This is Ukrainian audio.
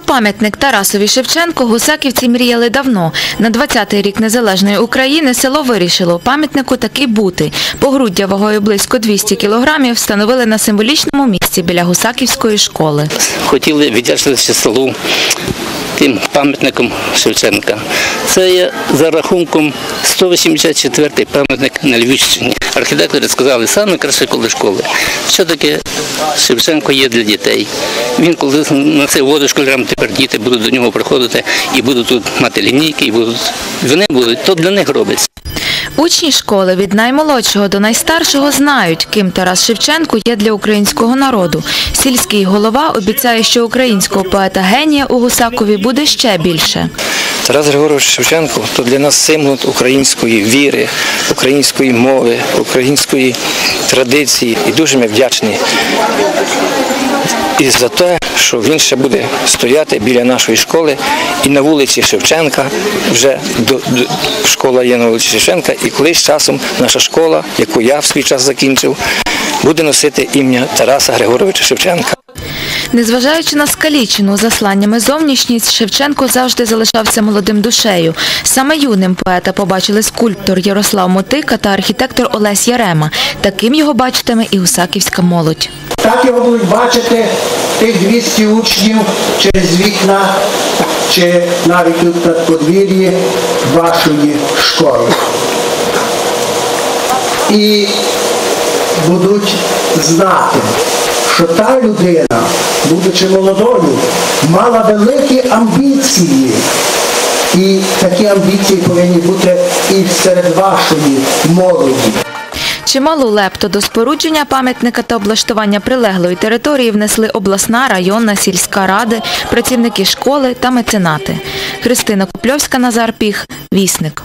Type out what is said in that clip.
пам'ятник Тарасові Шевченко гусаківці мріяли давно. На 20-й рік незалежної України село вирішило пам'ятнику таки бути. Погруддя вагою близько 200 кілограмів встановили на символічному місці біля гусаківської школи. хотіли віддячити селу тим пам'ятником Шевченка. Це є за рахунком 184-й пам'ятник на Львівщині. Архітектори сказали, саме краще коли школи. Що таке Шевченко є для дітей? Він коли на це воду школярам тепер діти будуть до нього приходити і будуть тут мати лінійки, і будуть вони будуть, то для них робиться. Учні школи від наймолодшого до найстаршого знають, ким Тарас Шевченко є для українського народу. Сільський голова обіцяє, що українського поета-генія у Гусакові буде ще більше. Тарас Григорович Шевченко то для нас символ української віри, української мови, української традиції. І дуже ми вдячні і за те, що він ще буде стояти біля нашої школи і на вулиці Шевченка, вже до, до- школа є на вулиці Шевченка, і колись часом наша школа, яку я в свій час закінчив, буде носити ім'я Тараса Григоровича Шевченка. Незважаючи на скалічену засланнями зовнішність, Шевченко завжди залишався молодим душею. Саме юним поета побачили скульптор Ярослав Мотика та архітектор Олесь Ярема. Таким його бачитиме і гусаківська молодь. Так його будуть бачити тих 200 учнів через вікна чи навіть тут на подвір'ї вашої школи. І будуть знати, що та людина, будучи молодою, мала великі амбіції. І такі амбіції повинні бути і серед вашої молоді. Чималу лепту до спорудження пам'ятника та облаштування прилеглої території внесли обласна, районна, сільська ради, працівники школи та меценати. Христина Купльовська, Назар Піх, Вісник.